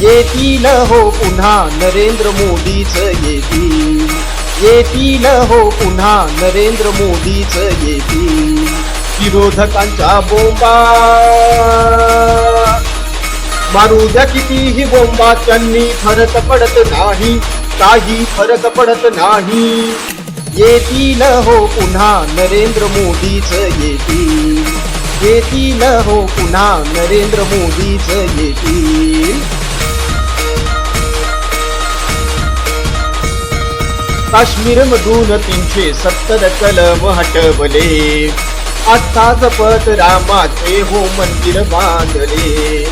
येतील हो पुन्हा नरेंद्र मोदीच येतील. येतील हो पुन्हा नरेंद्र मोदीच येतील. विरोधकांच्या बोंबा. मारू द्या कितीही बोंबा त्यांनी फरक पडत नाही काही फरक पडत नाही. येतील हो पुन्हा नरेंद्र मोदीच येतील. येतील हो पुन्हा नरेंद्र मोदीच येतील. काश्मीर मधून तीनशे सत्तर कलम हटवले. आत्ताच पत रामाचे हो मंदिर बांधले.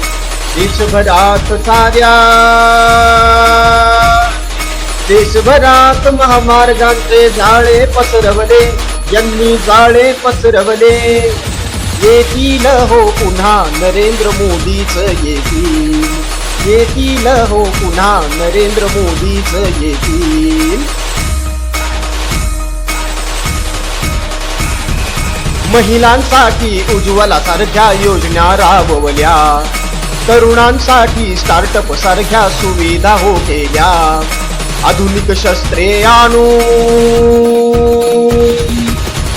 देशभरात साऱ्या देशभरात महामार्गांचे जाळे पसरवले. यांनी जाळे पसरवले. येतील हो पुन्हा नरेंद्र मोदीच येतील. येतील हो पुन्हा नरेंद्र मोदीच येतील. महिलांसाठी उज्ज्वला सारख्या योजना राबवल्या. तरुणांसाठी स्टार्टअप सारख्या सुविधा हो केल्या. आधुनिक शस्त्रे आणून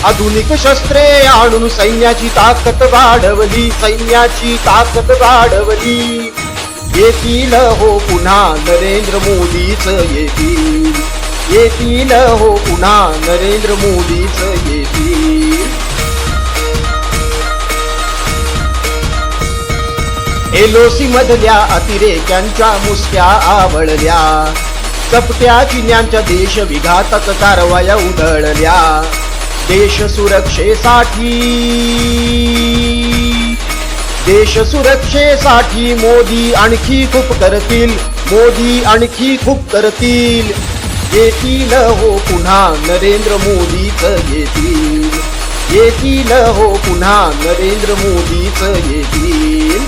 आधुनिक शस्त्रे आणून सैन्याची ताकद वाढवली. सैन्याची ताकद वाढवली. येतील हो पुन्हा नरेंद्र मोदीच येतील. येतील हो पुन्हा नरेंद्र मोदीच येतील. एलोसी मधल्या अतिरेक्यांच्या मुसक्या आवळल्या. चपट्या चिन्यांच्या देश विघातक कारवाया उधळल्या. देश सुरक्षेसाठी देश सुरक्षेसाठी मोदी आणखी खूप करतील मोदी आणखी खूप करतील. येतील हो पुन्हा नरेंद्र मोदीच येतील. येतील हो पुन्हा नरेंद्र मोदीच येतील.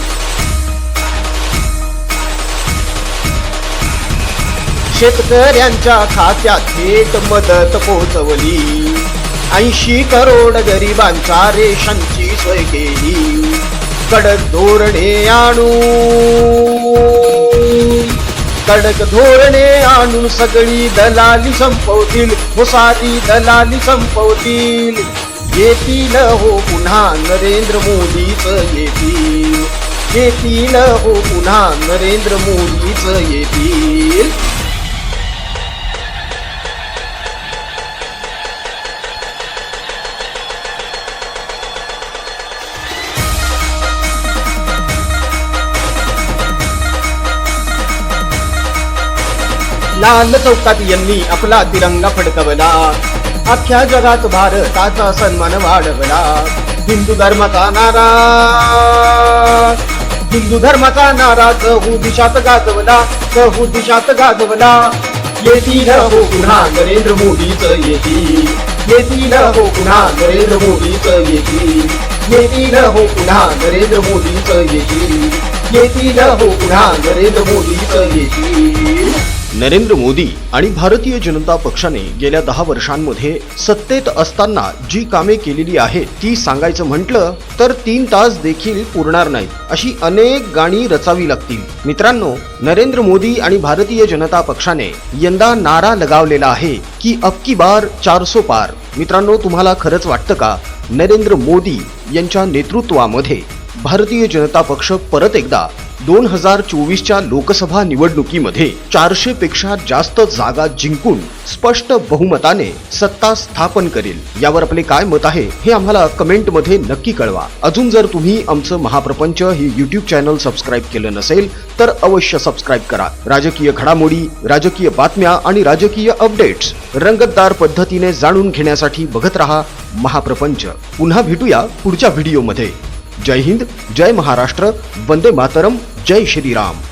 शेतकऱ्यांच्या खात्यात थेट मदत पोहोचवली. ऐंशी करोड गरिबांच्या रेशनची सोय केली. कडक धोरणे आणून कडक धोरणे आणून सगळी दलाली संपवतील मुसारी दलाली संपवतील. येतील हो पुन्हा नरेंद्र मोदीच येतील. येतील हो पुन्हा नरेंद्र मोदीच येतील. लाल चौकात यांनी आपला तिरंगा फडकवला. अख्ख्या जगात भारताचा सन्मान वाढवला. हिंदू धर्माचा नारा हिंदू धर्माचा नारा चहू दिशात गाजवला चहू दिशात गाजवला. येतील हो पुन्हा नरेंद्र मोदीच येतील. येतील हो पुन्हा नरेंद्र मोदीच येतील. येतील हो पुन्हा नरेंद्र मोदीच येतील. येतील हो पुन्हा नरेंद्र मोदीच येतील. नरेंद्र मोदी आणि भारतीय जनता पक्षाने गेल्या दहा वर्षांमध्ये सत्तेत असताना जी कामे केलेली आहेत ती सांगायचं म्हटलं तर तीन तास देखील पुरणार नाहीत अशी अनेक गाणी रचावी लागतील. मित्रांनो नरेंद्र मोदी आणि भारतीय जनता पक्षाने यंदा नारा लगावलेला आहे की अबकी बार चारसो पार. मित्रांनो तुम्हाला खरंच वाटतं का? नरेंद्र मोदी यांच्या नेतृत्वामध्ये भारतीय जनता पक्ष परत एकदा दोन हजार चोवीसच्या लोकसभा निवडणुकीमध्ये चारशे पेक्षा जास्त जागा जिंकून स्पष्ट बहुमताने सत्ता स्थापन करेल. यावर आपले काय मत आहे हे आम्हाला कमेंटमध्ये नक्की कळवा. अजून जर तुम्ही आमचं महाप्रपंच हे युट्यूब चॅनल सबस्क्राईब केलं नसेल तर अवश्य सबस्क्राईब करा. राजकीय घडामोडी राजकीय बातम्या आणि राजकीय अपडेट्स रंगतदार पद्धतीने जाणून घेण्यासाठी बघत रहा महाप्रपंच. पुन्हा भेटूया पुढच्या व्हिडिओमध्ये जय हिंद जय महाराष्ट्र वंदे मातरम जय श्रीराम.